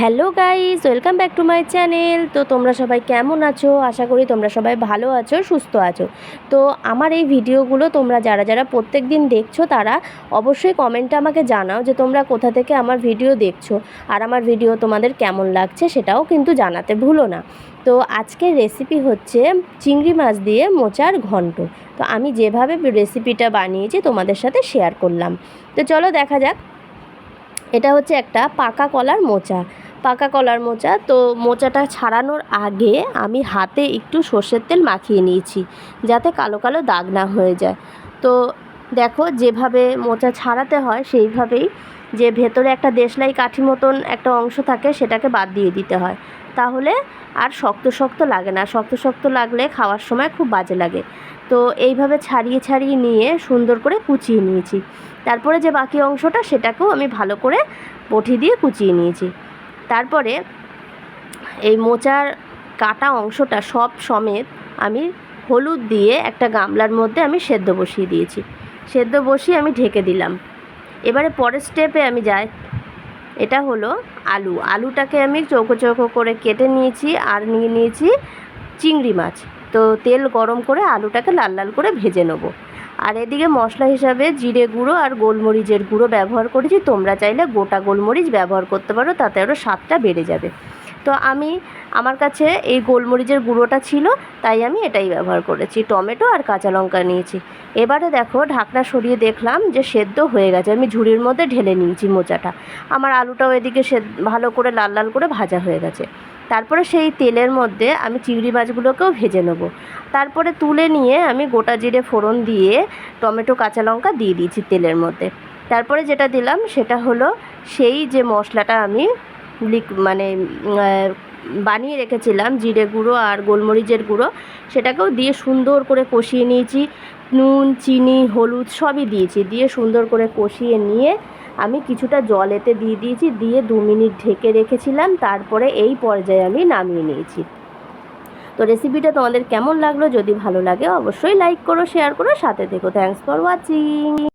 Hello guys, welcome back to my channel. তো তোমরা সবাই কেমন আছো? আশা করি তোমরা সবাই ভালো আছো, সুস্থ আছো। তো আমার এই ভিডিওগুলো তোমরা যারা যারা প্রত্যেক দিন দেখছ, তারা অবশ্যই কমেন্টে আমাকে জানাও যে তোমরা কোথা থেকে আমার ভিডিও দেখছ। আর আমার ভিডিও তোমাদের কেমন লাগছে সেটাও কিন্তু জানাতে ভুলো না। তো আজকের রেসিপি হচ্ছে চিংড়ি মাছ দিয়ে মোচার ঘন্ট। তো আমি যেভাবে রেসিপিটা বানিয়েছি তোমাদের সাথে শেয়ার করলাম। তো চলো দেখা যাক। এটা হচ্ছে একটা পাকা কলার মোচা। পাকা কলার মোচা। তো মোচাটা ছাড়ানোর আগে আমি হাতে একটু সর্ষের তেল মাখিয়ে নিয়েছি, যাতে কালো কালো দাগ না হয়ে যায়। তো দেখো যেভাবে মোচা ছাড়াতে হয়, সেইভাবেই যে ভেতরে একটা দেশলাই কাঠি মতন একটা অংশ থাকে, সেটাকে বাদ দিয়ে দিতে হয়। তাহলে আর শক্ত শক্ত লাগে না। শক্ত শক্ত লাগলে খাওয়ার সময় খুব বাজে লাগে। তো এইভাবে ছাড়িয়ে ছাড়িয়ে নিয়ে সুন্দর করে কুচিয়ে নিয়েছি। তারপরে যে বাকি অংশটা, সেটাকেও আমি ভালো করে বটি দিয়ে কুচিয়ে নিয়েছি। তারপরে এই মোচার কাটা অংশটা সব সমেত আমি হলুদ দিয়ে একটা গামলার মধ্যে আমি সেদ্ধ বসিয়ে দিয়েছি। সেদ্ধ বসিয়ে আমি ঢেকে দিলাম। এবারে পরের স্টেপে আমি যাই। এটা হলো আলু। আলুটাকে আমি চৌকো চৌকো করে কেটে নিয়েছি আর নিয়ে নিয়েছি চিংড়ি মাছ। তো তেল গরম করে আলুটাকে লাল লাল করে ভেজে নেব। আর এদিকে মশলা হিসাবে জিরে গুঁড়ো আর গোলমরিচের গুঁড়ো ব্যবহার করেছি। তোমরা চাইলে গোটা গোলমরিচ ব্যবহার করতে পারো, তাতে আরও স্বাদটা বেড়ে যাবে। তো আমি, আমার কাছে এই গোলমরিচের গুঁড়োটা ছিল, তাই আমি এটাই ব্যবহার করেছি। টমেটো আর কাঁচা লঙ্কা নিয়েছি। এবারে দেখো, ঢাকনা সরিয়ে দেখলাম যে সেদ্ধ হয়ে গেছে। আমি ঝুড়ির মধ্যে ঢেলে নিয়েছি মোচাটা। আমার আলুটাও এদিকে সে ভালো করে লাল লাল করে ভাজা হয়ে গেছে। তারপরে সেই তেলের মধ্যে আমি চিংড়ি মাছগুলোকেও ভেজে নেব। তারপরে তুলে নিয়ে আমি গোটা জিরে ফোড়ন দিয়ে টমেটো, কাঁচা লঙ্কা দিয়ে দিয়েছি তেলের মধ্যে। তারপরে যেটা দিলাম সেটা হলো সেই যে মশলাটা আমি লিক মানে বানিয়ে রেখেছিলাম, জিরে গুঁড়ো আর গোলমরিচের গুঁড়ো। সেটাকেও দিয়ে সুন্দর করে কষিয়ে নিয়েছি। নুন, চিনি, হলুদ সবই দিয়েছি। দিয়ে সুন্দর করে কষিয়ে নিয়ে আমি কিছুটা জল এতে দিয়ে দিয়েছি। দিয়ে দু মিনিট ঢেকে রেখেছিলাম। তারপরে এই পর্যায়ে আমি নামিয়ে নিয়েছি। তো রেসিপিটা তোমাদের কেমন লাগল? যদি ভালো লাগে অবশ্যই লাইক করো, শেয়ার করো, সাথে দেখো থ্যাংকস ফর ওয়াচিং